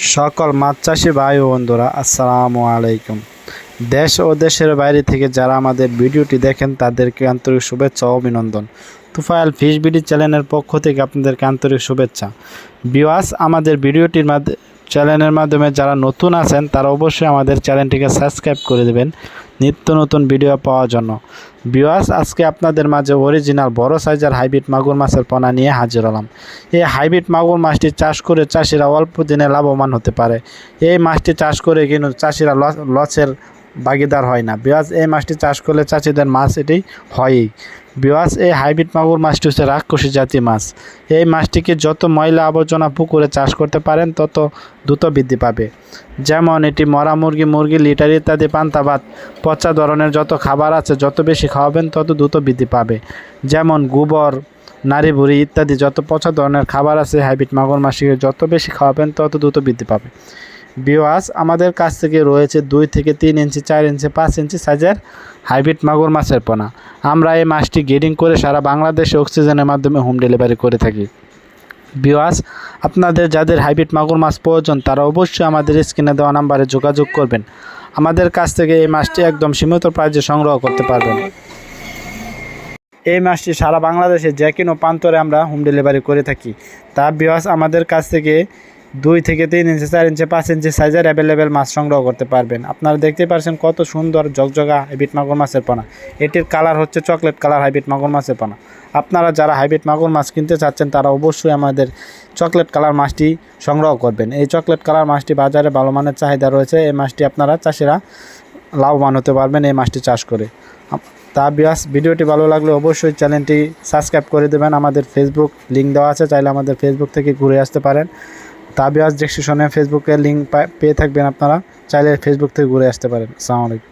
সকল মাছ চাষি ভাই ও বন্ধুরা, আসসালামু আলাইকুম। দেশ ও দেশের বাইরে থেকে যারা আমাদের ভিডিওটি দেখেন, তাদেরকে আন্তরিক শুভেচ্ছা ও অভিনন্দন। তুফাইল ফিশ বিডি চ্যানেলের পক্ষ থেকে আপনাদেরকে আন্তরিক শুভেচ্ছা। বিওয়াস আমাদের ভিডিওটির মাধ্যমে চ্যানেলের মাধ্যমে যারা নতুন আছেন, তারা অবশ্যই আমাদের চ্যানেলটিকে সাবস্ক্রাইব করে দেবেন নিত্য নতুন ভিডিও পাওয়ার জন্য। বিওয়াস আজকে আপনাদের মাঝে অরিজিনাল বড় সাইজের হাইব্রিড মাগুর মাছের পোনা নিয়ে হাজির হলাম। এই হাইব্রিড মাগুর মাছটি চাষ করে চাষিরা অল্প দিনে লাভবান হতে পারে। এই মাছটি চাষ করে কিন্তু চাষিরা লস- লসের ভাগিদার হয় না। বিওয়াজ এই মাছটি চাষ করলে চাষিদের মাছ এটি হয়ই। বিওয়াজ এই হাইব্রিড মাগুর মাছটি হচ্ছে রাক্ষসী জাতীয় মাছ। এই মাছটিকে যত ময়লা আবর্জনা পুকুরে চাষ করতে পারেন, তত দ্রুত বৃদ্ধি পাবে। যেমন এটি মরা মুরগি মুরগি, লিটার ইত্যাদি পান্তা ভাত, পচা ধরনের যত খাবার আছে, যত বেশি খাওয়াবেন, তত দ্রুত বৃদ্ধি পাবে। যেমন গোবর নারী ভুড়ি ইত্যাদি যত পচা ধরনের খাবার আছে, হাইব্রিড মাগুর মাছটিকে যত বেশি খাওয়াবেন, তত দ্রুত বৃদ্ধি পাবে। বিওয়াস আমাদের কাছ থেকে রয়েছে দুই থেকে তিন ইঞ্চি, চার ইঞ্চি, পাঁচ ইঞ্চি সাইজের হাইব্রিড মাগুর মাছের পোনা। আমরা এই মাছটি গ্রেডিং করে সারা বাংলাদেশে অক্সিজেনের মাধ্যমে হোম ডেলিভারি করে থাকি। বিওয়াস আপনাদের যাদের হাইব্রিড মাগুর মাছ প্রয়োজন, তারা অবশ্যই আমাদের স্ক্রিনে দেওয়া নাম্বারে যোগাযোগ করবেন। আমাদের কাছ থেকে এই মাছটি একদম সীমিত প্রাইজে সংগ্রহ করতে পারবেন। এই মাছটি সারা বাংলাদেশে যে কোনো প্রান্তরে আমরা হোম ডেলিভারি করে থাকি। তা বিওয়াস আমাদের কাছ থেকে দুই থেকে তিন ইঞ্চি, চার ইঞ্চি, পাঁচ ইঞ্চি সাইজের অ্যাভেলেবেল মাছ সংগ্রহ করতে পারবেন। আপনারা দেখতে পাচ্ছেন কত সুন্দর জগজগা হাইব্রিড মাগুর মাছের পোনা। এটির কালার হচ্ছে চকলেট কালার হাইব্রিড মাগুর মাছের পোনা। আপনারা যারা হাইব্রিড মাগুর মাছ কিনতে চাচ্ছেন, তারা অবশ্যই আমাদের চকলেট কালার মাছটি সংগ্রহ করবেন। এই চকলেট কালার মাছটি বাজারে ভালো মানের চাহিদা রয়েছে। এই মাছটি আপনারা চাষিরা লাভবান হতে পারবেন এই মাছটি চাষ করে। তা বিয়াস, ভিডিওটি ভালো লাগলে অবশ্যই চ্যানেলটি সাবস্ক্রাইব করে দেবেন। আমাদের ফেসবুক লিঙ্ক দেওয়া আছে, চাইলে আমাদের ফেসবুক থেকে ঘুরে আসতে পারেন। তা ডেস্ক্রিপশনে ফেসবুকের ফেসবুকে লিঙ্ক পেয়ে থাকবেন আপনারা। চাইলে ফেসবুক থেকে ঘুরে আসতে পারেন। আসসালামু আলাইকুম